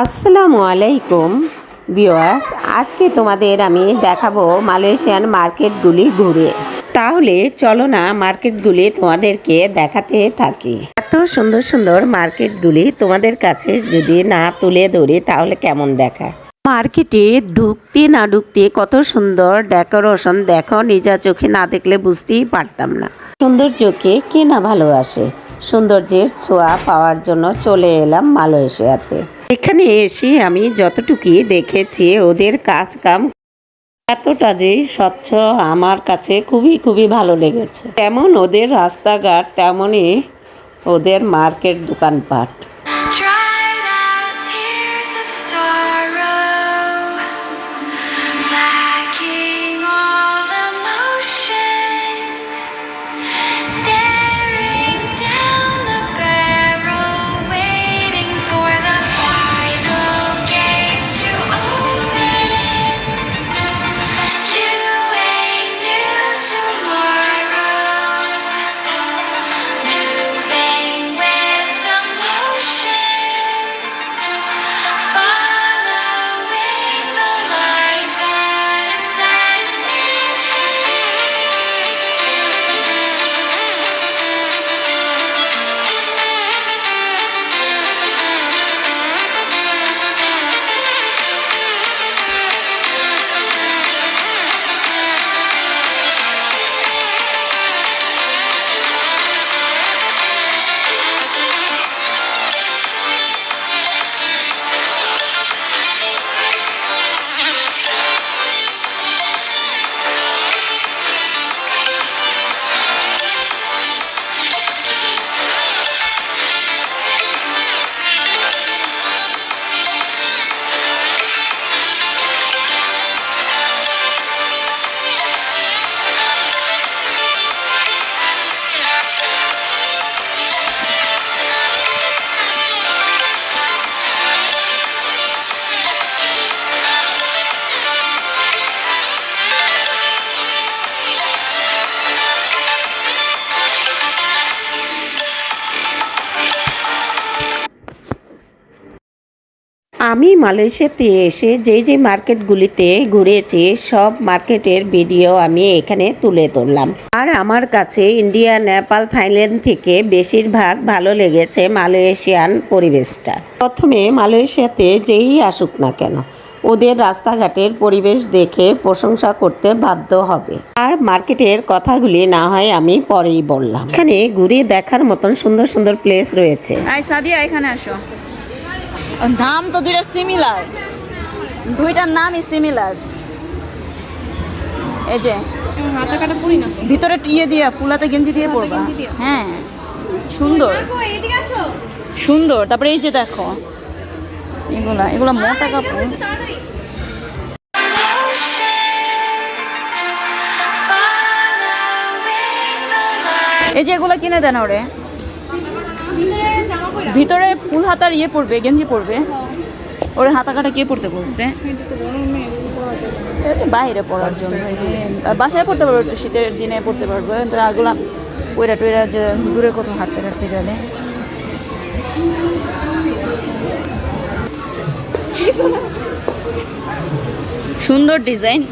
আসসালামু আলাইকুম ভিওয়ার্স আজকে তোমাদের আমি দেখাবো মালয়েশিয়ান মার্কেটগুলি ঘুরে। তাহলে চলো না মার্কেটগুলি তোমাদেরকে দেখাতে থাকি। এত সুন্দর সুন্দর মার্কেটগুলি তোমাদের কাছে যদি না তুলে ধরি, তাহলে কেমন দেখায় মার্কেটে ঢুকতে না ঢুকতে কত সুন্দর ডেকোরেশন দেখো নিজা চোখে না দেখলে বুঝতেই পারতাম না। সৌন্দর্যকে কে না ভালোবাসে? সৌন্দর্যের ছোঁয়া পাওয়ার জন্য চলে এলাম মালয়েশিয়াতে। এখানে এসে আমি যতটুকু দেখেছি, ওদের কাজ কাম এতটা যে স্বচ্ছ আমার কাছে খুবই খুবই ভালো লেগেছে। তেমন ওদের রাস্তাঘাট, তেমনই ওদের মার্কেট দোকানপাট। আমি মালয়েশিয়াতে এসে যে যে মার্কেটগুলিতে ঘুরেছি, সব মার্কেটের ভিডিও আমি এখানে তুলে ধরলাম। আর আমার কাছে ইন্ডিয়া, নেপাল, থাইল্যান্ড থেকে বেশিরভাগ ভালো লেগেছে মালয়েশিয়ান পরিবেশটা। প্রথমে মালয়েশিয়াতে যেই আসুক না কেন, ওদের রাস্তাঘাটের পরিবেশ দেখে প্রশংসা করতে বাধ্য হবে। আর মার্কেটের কথাগুলি না হয় আমি পরেই বললাম। এখানে ঘুরে দেখার মতন সুন্দর সুন্দর প্লেস রয়েছে। সাদিয়া, এখানে আসো। নাম তো দুইটার সিমিলার দুইটার নামই সিমিলার এই যে হাতা কাটা পড়ি না ভিতরে ইয়ে দিয়ে ফুলাতে গেঞ্জি দিয়ে। পড়বা হ্যাঁ সুন্দর। সুন্দর। তারপরে এই যে দেখো এগুলা এগুলা মোটা কাপড়. এই যে এগুলো কিনে দেন ওরে। ভিতরে ফুল হাতার ইয়ে পড়বে গেঞ্জি পড়বে ওরে হাতা কাটা কে পড়তে বলছে? বাইরে পড়ার জন্য বাসায় পড়তে পারব, একটু শীতের দিনে পড়তে পারব। কিন্তু আগুলা ওইরা টুইরা যে দূরে কত হাঁটতে হাঁটতে গেলে। সুন্দর ডিজাইন।